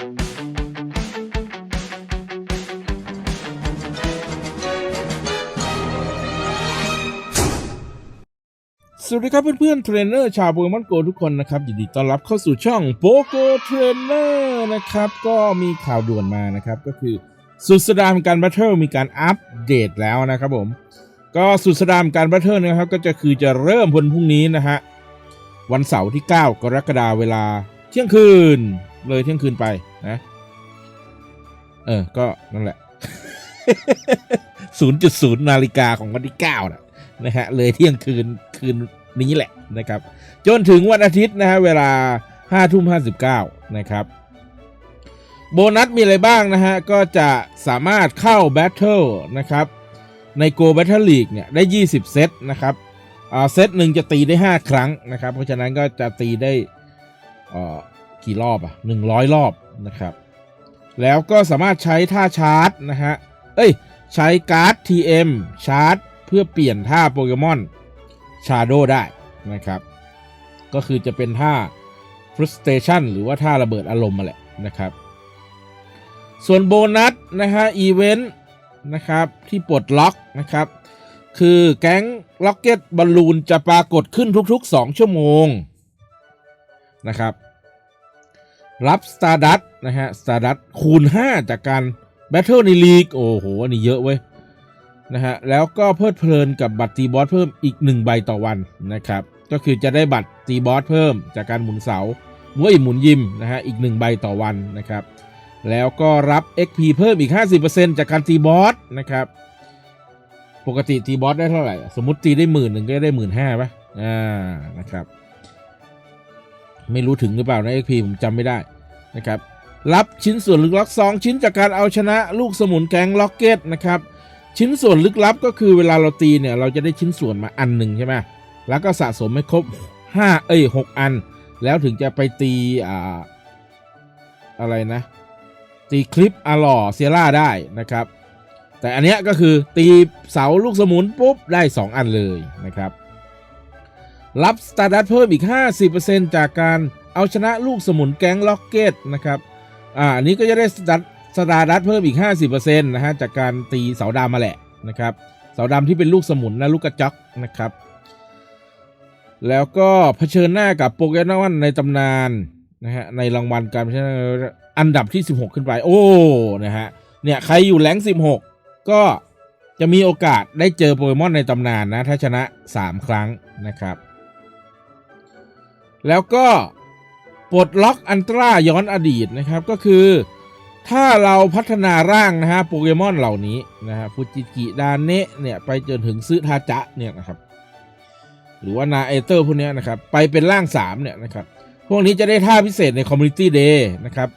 สวัสดีครับเพื่อนๆเทรนเนอร์ชาวโปเกมอนโกทุกคนนะครับยินดีต้อนรับเข้าสู่ช่องโปโกเทรนเนอร์นะครับ ก็มีข่าวด่วนมานะครับ ก็คือสุดสัปดาห์การแบทเทิลมีการอัปเดตแล้วนะครับผม ก็สุดสัปดาห์การแบทเทิลนะครับ ก็จะคือจะเริ่มวันพรุ่งนี้นะฮะวันเสาร์ที่ 9 กรกฎาคมเวลาเที่ยงคืน เลยเที่ยงคืนไปนะ เออ ก็นั่นแหละ 0.0 นาฬิกาของวันที่9นะนะฮะ เลยเที่ยงคืนคืนนี้แหละนะครับ จนถึงวันอาทิตย์นะฮะ เวลา5ทุ่ม59 นะครับ โบนัสมีอะไรบ้างนะฮะ ก็จะสามารถเข้าแบทเทิลนะครับ ใน Go Battle League เนี่ย ได้ 20 เซตนะครับอ่าเซตหนึ่งจะตีได้ 5 ครั้งนะครับ เพราะฉะนั้นก็จะตีได้อ่อ กี่รอบอะ100รอบนะครับ แล้วก็สามารถใช้ท่าชาร์จนะฮะ เอ้ย ใช้การ์ด TM ชาร์จ เพื่อเปลี่ยนท่าโปเกมอนชาโดได้นะครับ ก็คือจะเป็นท่า frustration หรือว่าท่าระเบิดอารมณ์มาแหละนะครับ ส่วนโบนัสนะฮะอีเวนต์นะครับที่ปลดล็อกนะครับ คือแก๊งล็อกเก็ตบอลลูนจะปรากฏขึ้นทุกๆ 2 ชั่วโมงนะครับ รับ Stardust นะฮะ Stardust คูณ 5 จากการ Battle ในลีก โอ้โห อันนี้เยอะเว้ยนะฮะแล้วก็เพลิดเพลินกับบัตรตีบอสเพิ่มอีก 1 ใบต่อวันนะครับ ก็คือจะได้บัตรตีบอสเพิ่มจากการหมุนเสาหมุนหมุนยิมนะฮะอีก 1 ใบต่อวันนะครับ แล้วก็รับ XP เพิ่มอีก 50%จากการตีบอสนะครับ ปกติตีบอสได้เท่าไหร่ สมมติตีได้หมื่นหนึ่งก็ได้หมื่นห้าป่ะอ่านะครับ ไม่รู้ถึงหรือเปล่านะ XP ผมจำไม่ได้นะครับรับชิ้นส่วนลึกลับ2ชิ้นจากการเอาชนะลูกสมุนแก๊งล็อกเก็ตนะครับชิ้นส่วนลึกลับก็คือเวลาเราตีเนี่ยเราจะได้ชิ้นส่วนมาอันหนึ่งใช่ไหมแล้วก็สะสมให้ครบ 5 เอ้ย 6 อัน แล้วถึงจะไปตีอ่าอะไรนะ ตีคลิปอาหล่อเซียร่าได้นะครับ แต่อันเนี้ยก็คือตีเสาลูกสมุนปุ๊บได้ 2 อันเลยนะครับ รับสตาร์ดัตเพิ่มอีก 50%จากการเอาชนะลูกสมุนแก๊งล็อกเก็ตนะครับ อ่านี้ก็จะได้สตาร์สตาร์ดัตเพิ่มอีก 50%นะฮะจากการตีเสาดำมาแหละนะครับเสาดำที่เป็นลูกสมุนนะลูกกระจอกนะครับ แล้วก็เผชิญหน้ากับโปเกมอนในตำนานนะฮะในรางวัลการอันดับที่ 16 ขึ้นไป โอ้นะฮะเนี่ยใครอยู่แรง16 ก็จะมีโอกาสได้เจอโปเกมอนในตำนานนะ ถ้าชนะ 3 ครั้งนะครับ แล้วก็ปลดล็อกอันตราย้อนอดีตนะครับก็คือ ถ้าเราพัฒนาร่างนะฮะโปเกมอนเหล่านี้นะฮะฟูจิกิดานเนะเนี่ยไปจนถึงซื้อทาจะเนี่ยนะครับหรือว่านาเอเตอร์พวกเนี้ยนะครับไปเป็นร่าง3เนี่ยนะครับพวกนี้จะได้ท่าพิเศษในคอมมูนิตี้เดย์นะครับ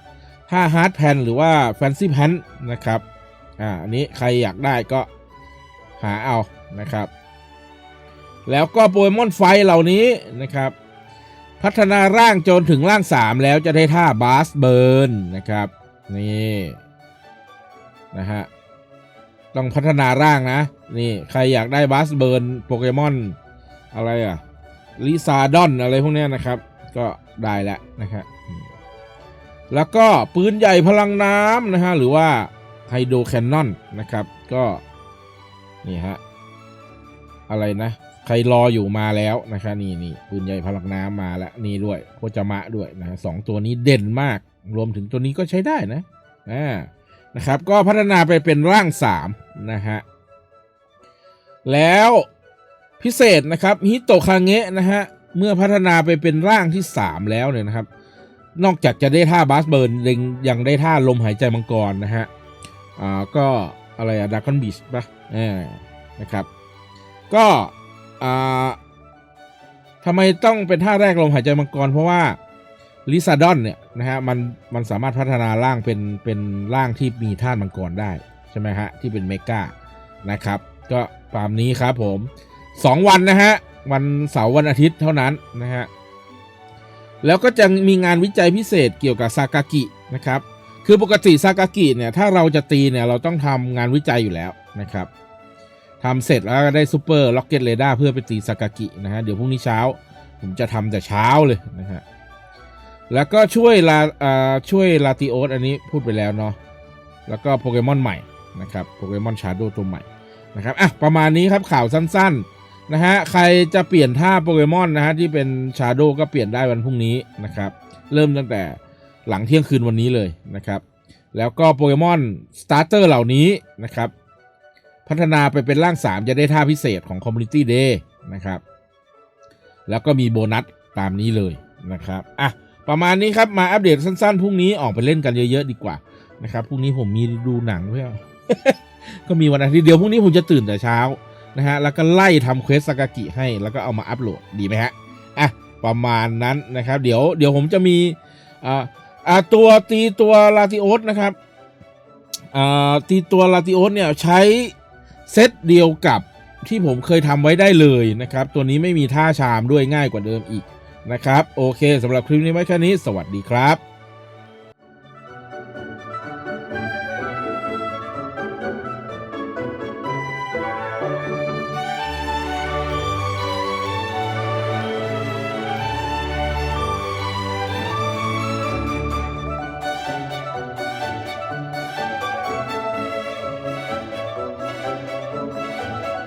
ท่าฮาร์ดแพนหรือว่าแฟนซีแพนนะครับอ่าอันนี้ใครอยากได้ก็หาเอานะครับ แล้วก็โปเกมอนไฟเหล่านี้นะครับ พัฒนาร่างจนถึงร่าง 3 แล้วจะได้ท่าบาสเบิร์นนะครับ นี่นะฮะต้องพัฒนาร่างนะ นี่ใครอยากได้บาสเบิร์นโปเกมอนอะไรอะลิซาดอนอะไรพวกนี้นะครับ ก็ได้แล้วนะครับแล้วก็ปืนใหญ่พลังน้ำนะฮะหรือว่าไฮโดรแคนนอนนะครับ ก็ นี่ฮะ อะไรนะ ใครรออยู่มาแล้วนะครับนี่นี่ปืนใหญ่พลังน้ำมาแล้วนี่ด้วยโคจามะด้วยนะสองตัวนี้เด่นมาก รวมถึงตัวนี้ก็ใช้ได้นะอ่านะครับ ก็พัฒนาไปเป็นร่างสามนะฮะแล้วพิเศษนะครับฮิโตคาเงะนะฮะเมื่อพัฒนาไปเป็นร่างที่ 3 แล้วเนี่ยนะครับ นอกจากจะได้ท่าบาสเบิร์นยังยังได้ท่าลมหายใจมังกรนะฮะอ่าก็อะไรอะดากคอนบีชปะเออนะครับ ก็ ทำไมต้องเป็นท่าแรกลมหายใจมังกร เพราะว่าลิซาดอนเนี่ยนะฮะมันมันสามารถพัฒนาร่างเป็นเป็นร่างที่มีท่ามังกรได้ ใช่ไหมฮะ ที่เป็นเมกานะครับ ก็ตามนี้ครับผม 2 วันนะฮะ วันเสาร์วันอาทิตย์เท่านั้นนะฮะ แล้วก็จะมีงานวิจัยพิเศษเกี่ยวกับซากากินะครับ คือปกติซากากิเนี่ยถ้าเราจะตีเนี่ยเราต้องทำงานวิจัยอยู่แล้วนะครับ ทำเสร็จแล้วก็ได้ซูเปอร์ล็อกเก็ตเรดาร์เพื่อไปตีซากากินะฮะ เดี๋ยวพรุ่งนี้เช้า ผมจะทำแต่เช้าเลยนะฮะ แล้วก็ช่วยลาอ่าช่วยลาติโอสอันนี้พูดไปแล้วเนาะ แล้วก็โปเกมอนใหม่นะครับโปเกมอนชาร์โดตัวใหม่นะครับอะประมาณนี้ครับข่าวสั้นๆนะฮะใครจะเปลี่ยนท่าโปเกมอนนะฮะที่เป็นชาร์โดก็เปลี่ยนได้วันพรุ่งนี้นะครับเริ่มตั้งแต่หลังเที่ยงคืนวันนี้เลยนะครับ แล้วก็โปเกมอนสตาร์เตอร์เหล่านี้นะครับ พัฒนาไปเป็นร่าง 3 จะได้ท่าพิเศษของ Community Day นะครับ แล้วก็มีโบนัสตามนี้เลยนะครับอะประมาณนี้ครับ มาอัปเดตสั้นๆพรุ่งนี้ออกไปเล่นกันเยอะๆดีกว่านะครับพรุ่งนี้ผมมีดูหนังด้วยก็มีวันอาทิตย์เดียวพรุ่งนี้ผมจะตื่นแต่เช้านะฮะแล้วก็ไล่ทำเควสสากากิให้แล้วก็เอามาอัปโหลดดีไหมฮะอะประมาณนั้นนะครับ เดี๋ยวเดี๋ยวผมจะมีอ่าอ่าตัวตีตัวลาติโอสนะครับอ่าตีตัวลาติโอสเนี่ยใช้ เซตเดียวกับที่ผมเคยทำไว้ได้เลยนะครับ ตัวนี้ไม่มีท่าชามด้วยง่ายกว่าเดิมอีกนะครับ โอเคสำหรับคลิปนี้ไว้แค่นี้ สวัสดีครับ